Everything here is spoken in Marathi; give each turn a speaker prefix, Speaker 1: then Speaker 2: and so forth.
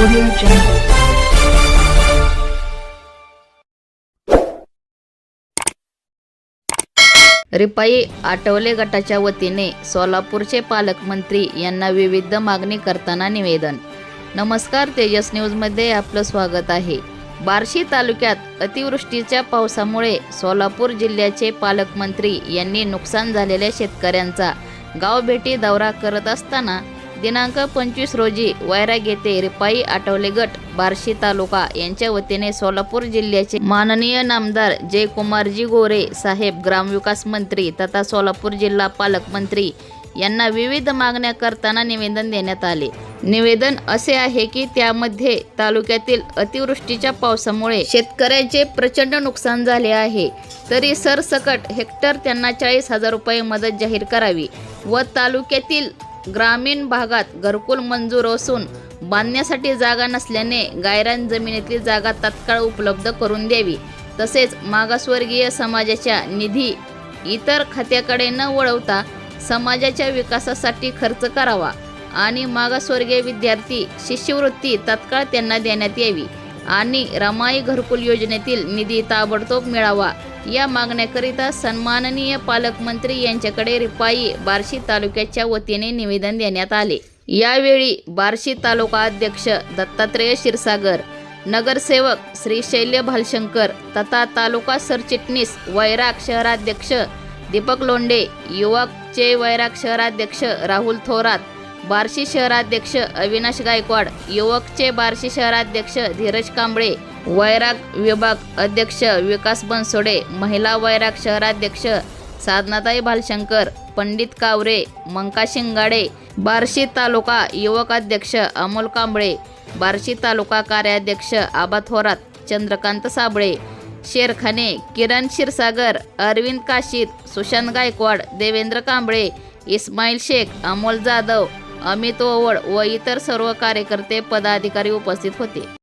Speaker 1: Audio Jungle.
Speaker 2: रिपाई आठवले गटाच्या वतीने सोलापूरचे पालकमंत्री यांना विविध मागणी करताना निवेदन नमस्कार तेजस न्यूजमध्ये आपलं स्वागत आहे बार्शी तालुक्यात अतिवृष्टीच्या पावसामुळे सोलापूर जिल्ह्याचे पालकमंत्री यांनी नुकसान झालेल्या शेतकऱ्यांचा गावभेटी दौरा करत असताना दिनांक पंचवीस रोजी वैराग येथे रिपाई आठवले गट बार्शी तालुका यांच्या वतीने सोलापूर जिल्ह्याचे माननीय नामदार जयकुमारजी गोरे साहेब ग्रामविकास मंत्री तथा सोलापूर जिल्हा पालकमंत्री यांना विविध मागण्या करताना निवेदन देण्यात आले. निवेदन असे आहे की त्यामध्ये तालुक्यातील अतिवृष्टीच्या पावसामुळे शेतकऱ्यांचे प्रचंड नुकसान झाले आहे. तरी सरसकट हेक्टर त्यांना चाळीस हजार रुपये मदत जाहीर करावी व तालुक्यातील ग्रामीण भागात घरकुल मंजूर असून बांधण्यासाठी जागा नसल्याने गायरान जमिनीतली जागा तत्काळ उपलब्ध करून द्यावी. तसेच मागासवर्गीय समाजाच्या निधी इतर खात्याकडे न वळवता समाजाच्या विकासासाठी खर्च करावा आणि मागासवर्गीय विद्यार्थी शिष्यवृत्ती तत्काळ त्यांना देण्यात यावी आणि रमाई घरकुल योजनेतील निधी ताबडतोब मिळावा. या मागण्याकरिता सन्माननीय पालकमंत्री यांच्याकडे रिपाई बार्शी तालुक्याच्या वतीने निवेदन देण्यात आले. यावेळी बार्शी तालुका अध्यक्ष दत्तात्रेय क्षीरसागर नगरसेवक श्री शैल्य भालशंकर तथा तालुका सरचिटणीस वैराग शहराध्यक्ष दीपक लोंडे युवकचे वैराग शहराध्यक्ष राहुल थोरात बार्शी शहराध्यक्ष अविनाश गायकवाड युवकचे बार्शी शहराध्यक्ष धीरज कांबळे वैराग विभाग अध्यक्ष विकास बनसोडे महिला वैराग शहराध्यक्ष साधनाताई भालशंकर पंडित कावरे मंका शिंगाडे बार्शी तालुका युवक अध्यक्ष अमोल कांबळे बार्शी तालुका कार्याध्यक्ष आबा थोरात चंद्रकांत साबळे शेरखाने किरण क्षीरसागर अरविंद काशीद सुशांत गायकवाड देवेंद्र कांबळे इस्माईल शेख अमोल जाधव अमित ओवळ व इतर सर्व कार्यकर्ते पदाधिकारी उपस्थित होते.